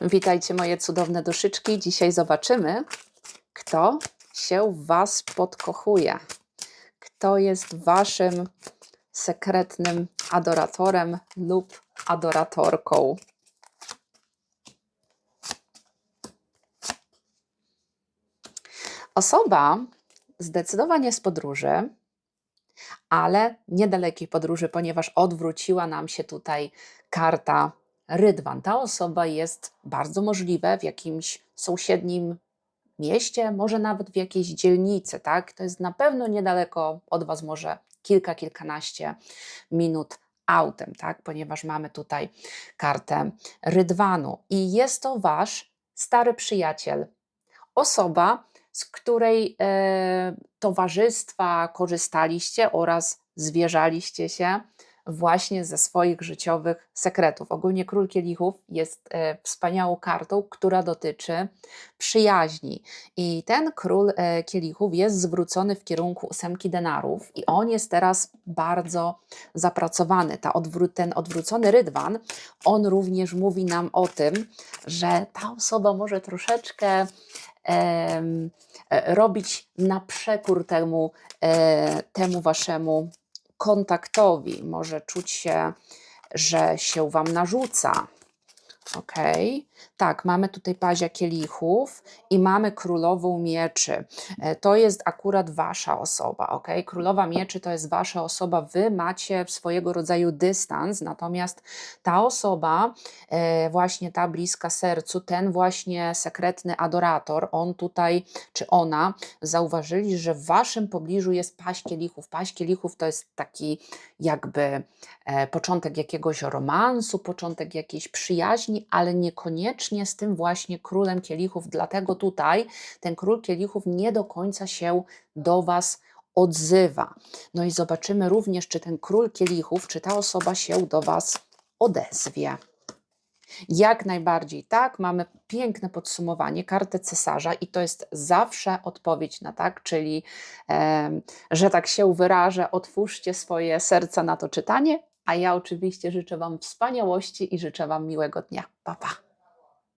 Witajcie moje cudowne duszyczki. Dzisiaj zobaczymy, kto się w Was podkochuje. Kto jest Waszym sekretnym adoratorem lub adoratorką. Osoba zdecydowanie z podróży, ale niedalekiej podróży, ponieważ odwróciła nam się tutaj karta Rydwan. Ta osoba jest bardzo możliwe w jakimś sąsiednim mieście, może nawet w jakiejś dzielnicy, tak? To jest na pewno niedaleko od Was, może kilka, kilkanaście minut autem, tak? Ponieważ mamy tutaj kartę Rydwanu i jest to Wasz stary przyjaciel, osoba, z której e, towarzystwa korzystaliście oraz zwierzaliście się właśnie ze swoich życiowych sekretów. Ogólnie Król Kielichów jest e, wspaniałą kartą, która dotyczy przyjaźni. I ten Król e, Kielichów jest zwrócony w kierunku ósemki denarów i on jest teraz bardzo zapracowany. Ta odwró- ten odwrócony rydwan, on również mówi nam o tym, że ta osoba może troszeczkę e, robić na przekór temu, temu waszemu kontaktowi. Może czuć się, że się wam narzuca. Ok, tak, mamy tutaj pazia kielichów i mamy królową mieczy. E, To jest akurat wasza osoba, ok? Królowa mieczy to jest wasza osoba, wy macie swojego rodzaju dystans, natomiast ta osoba, e, właśnie ta bliska sercu, ten właśnie sekretny adorator, on tutaj, czy ona, zauważyli, że w waszym pobliżu jest paść kielichów. Paść kielichów to jest taki jakby e, początek jakiegoś romansu, początek jakiejś przyjaźni, ale niekoniecznie z tym właśnie królem kielichów. Dlatego tutaj ten król kielichów nie do końca się do Was odzywa. No i zobaczymy również, czy ten król kielichów, czy ta osoba się do Was odezwie. Jak najbardziej tak, mamy piękne podsumowanie, kartę cesarza i to jest zawsze odpowiedź na tak, czyli em, że tak się wyrażę, otwórzcie swoje serca na to czytanie, a ja oczywiście życzę Wam wspaniałości i życzę Wam miłego dnia. Pa, pa.